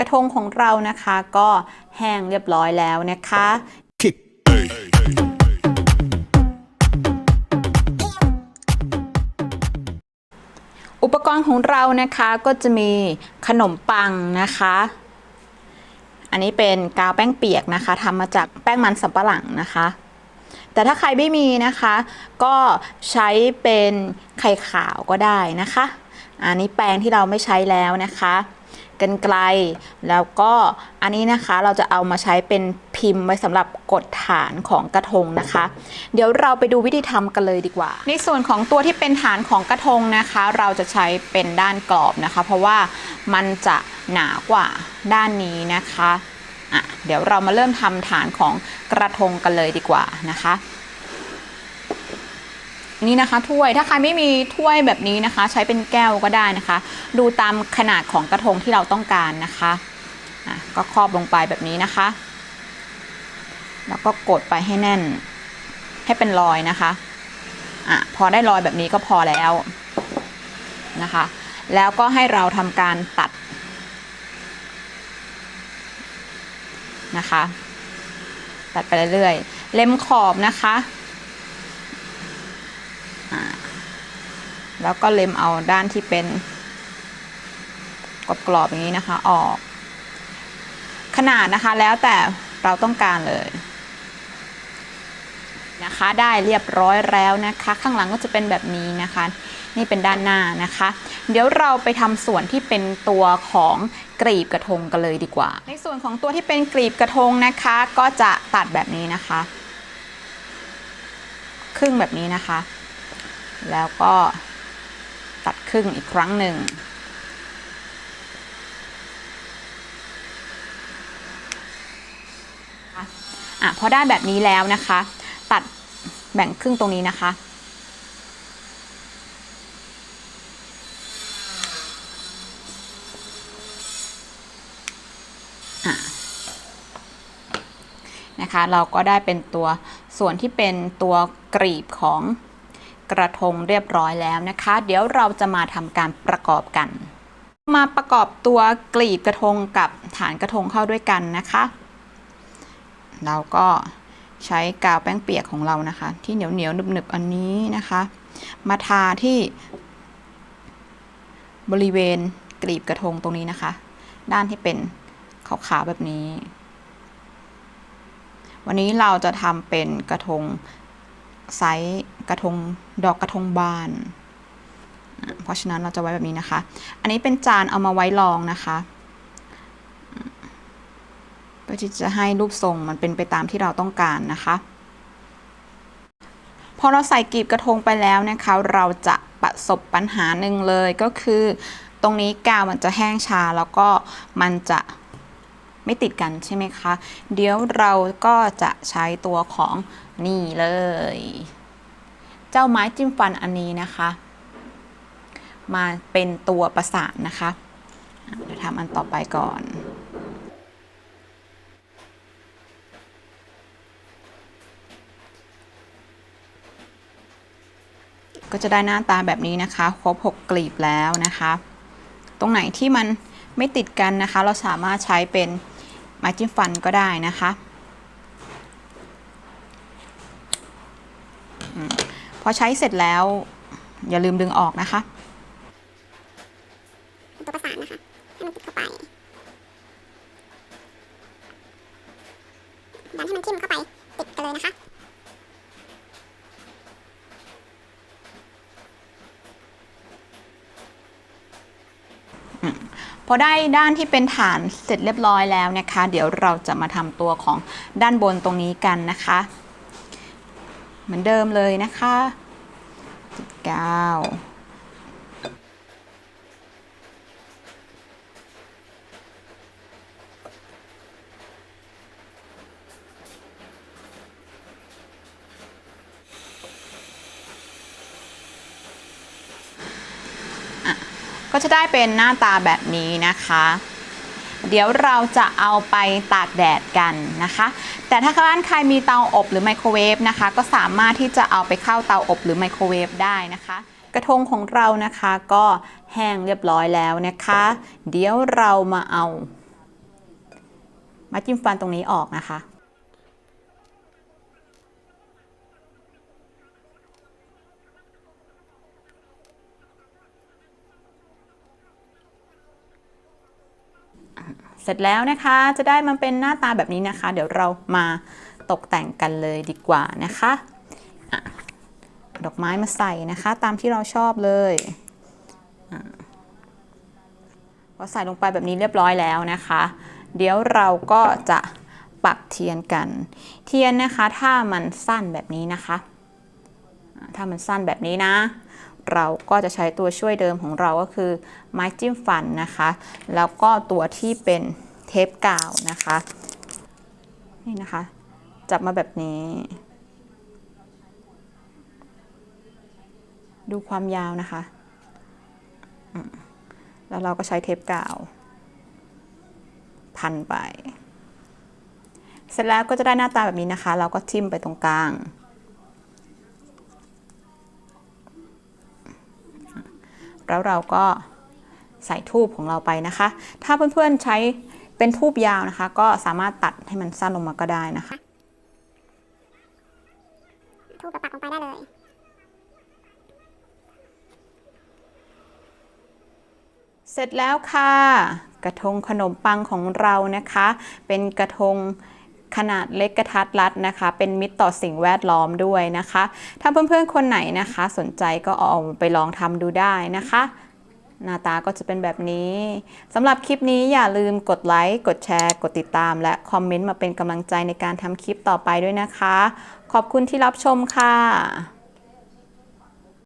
กระทงของเรานะคะก็แห้งเรียบร้อยแล้วนะคะอุปกรณ์ของเรานะคะก็จะมีขนมปังนะคะ อันนี้เป็นกาวแป้งเปียกนะคะทำมาจากแป้งมันสำปะหลังนะคะ แต่ถ้าใครไม่มีนะคะ ก็ใช้เป็นไข่ขาวก็ได้นะคะ อันนี้แปรงที่เราไม่ใช้แล้วนะคะ กันไกล แล้วก็อันนี้นะคะเราจะเอามาใช้เป็นพิมพ์ไว้สำหรับกดฐานของกระทงนะคะ เดี๋ยวเราไปดูวิธีทำกันเลยดีกว่า ในส่วนของตัวที่เป็นฐานของกระทงนะคะ เราจะใช้เป็นด้านกรอบนะคะ เพราะว่ามันจะหนากว่าด้านนี้นะคะอะเดี๋ยวเรามาเริ่มทำฐานของกระทงกันเลยดีกว่านะคะ นี่นะคะถ้วยถ้าใครไม่มีถ้วยแบบนี้นะคะ ใช้เป็นแก้วก็ได้นะคะ ดูตามขนาดของกระทงที่เราต้องการนะคะะก็ครอบลงไปแบบนี้นะคะ แล้วก็กดไปให้แน่น ให้เป็นรอยนะคะอะพอได้รอยแบบนี้ก็พอแล้วนะคะ แล้วก็ให้เราทำการตัดนะคะ ตัดไปเรื่อยๆเล็มขอบนะคะอ่า แล้วก็เล็มเอาด้านที่เป็นกรอบๆอย่างนี้นะคะออก ขนาดนะคะแล้วแต่เราต้องการเลยนะคะได้เรียบร้อยแล้วนะคะ ข้างหลังก็จะเป็นแบบนี้นะคะ นี่เป็นด้านหน้านะคะ เดี๋ยวเราไปทำส่วนที่เป็นตัวของกรีบกระทงกันเลยดีกว่า ในส่วนของตัวที่เป็นกรีบกระทงนะคะ ก็จะตัดแบบนี้นะคะ ครึ่งแบบนี้นะคะ แล้วก็ ตัดครึ่งอีกครั้งหนึ่ง อะพอได้แบบนี้แล้วนะคะ ตัดแบ่งครึ่งตรงนี้นะคะ อะนะคะเราก็ได้เป็นตัวส่วนที่เป็นตัวกรีบของ กระทงเรียบร้อยแล้วนะคะ เดี๋ยวเราจะมาทำการประกอบกัน มาประกอบตัวกลีบกระทงกับฐานกระทงเข้าด้วยกันนะคะ เราก็ใช้กาวแป้งเปียกของเรานะคะ ที่เหนียวเหนียวๆหนึบๆอันนี้นะคะ มาทาที่บริเวณกลีบกระทงตรงนี้นะคะ ด้านที่เป็นขาวๆแบบนี้ วันนี้เราจะทำเป็นกระทง ไซส์กระทงดอกกระทงบาน เพราะฉะนั้นเราจะไว้แบบนี้นะคะ อันนี้เป็นจานเอามาไว้รองนะคะเพื่อที่จะให้รูปทรงมันเป็นไปตามที่เราต้องการนะคะ พอเราใส่กีบกระทงไปแล้วนะคะ เราจะประสบปัญหาหนึ่งเลยก็คือ ตรงนี้กาวมันจะแห้งชาแล้วก็มันจะ ไม่ติดกันใช่ไหมคะ เดี๋ยวเราก็จะใช้ตัวของนี่เลย เจ้าไม้จิ้มฟันอันนี้นะคะ มาเป็นตัวประสานนะคะอะเดี๋ยวทำอันต่อไปก่อนก็จะได้หน้าตาแบบนี้นะคะ ครบ 6 กลีบแล้วนะคะ ตรงไหนที่มันไม่ติดกันนะคะ เราสามารถใช้เป็น ไม้จิ้มฟันก็ได้นะคะพอใช้เสร็จแล้วอย่าลืมดึงออกนะคะ พอได้ด้านที่เป็นฐานเสร็จเรียบร้อยแล้วนะคะ เดี๋ยวเราจะมาทำตัวของด้านบนตรงนี้กันนะคะ เหมือนเดิมเลยนะคะ 19 ก็จะได้เป็นหน้าตาแบบนี้นะคะ เดี๋ยวเราจะเอาไปตากแดดกันนะคะ แต่ถ้าบ้านใครมีเตาอบหรือไมโครเวฟนะคะ ก็สามารถที่จะเอาไปเข้าเตาอบหรือไมโครเวฟได้นะคะ กระทงของเรานะคะก็แห้งเรียบร้อยแล้วนะคะ เดี๋ยวเรามาเอาม้จิ้มฟันตรงนี้ออกนะคะ เสร็จแล้วนะคะจะได้มันเป็นหน้าตาแบบนี้นะคะ เดี๋ยวเรามาตกแต่งกันเลยดีกว่านะคะอะดอกไม้มาใส่นะคะตามที่เราชอบเลยอพอใส่ลงไปแบบนี้เรียบร้อยแล้วนะคะ เดี๋ยวเราก็จะปักเทียนกัน เทียนนะคะถ้ามันสั้นแบบนี้นะคะ ถ้ามันสั้นแบบนี้นะ เราก็จะใช้ตัวช่วยเดิมของเราก็คือไม้จิ้มฟันนะคะ แล้วก็ตัวที่เป็นเทปกาวนะคะ นี่นะคะ จับมาแบบนี้ ดูความยาวนะคะ แล้วเราก็ใช้เทปกาว พันไป เสร็จแล้วก็จะได้หน้าตาแบบนี้นะคะ เราก็ทิ่มไปตรงกลาง แล้วเราก็ใส่ทูบของเราไปนะคะ ถ้าเพื่อนๆใช้เป็นทูบยาวนะคะ ก็สามารถตัดให้มันสั้นลงมาก็ได้นะคะทูบปักลงไปได้เลยเสร็จแล้วค่ะ กระทงขนมปังของเรานะคะ เป็นกระทง ขนาดเล็กกระทัดรัดนะคะ เป็นมิตรต่อสิ่งแวดล้อมด้วยนะคะ ถ้าเพื่อนๆคนไหนนะคะ สนใจก็เอาไปลองทำดูได้นะคะ หน้าตาก็จะเป็นแบบนี้สำหรับคลิปนี้อย่าลืมกดไลค์ กดแชร์ กดติดตาม และคอมเมนต์มาเป็นกำลังใจในการทำคลิปต่อไปด้วยนะคะ ขอบคุณที่รับชมค่ะ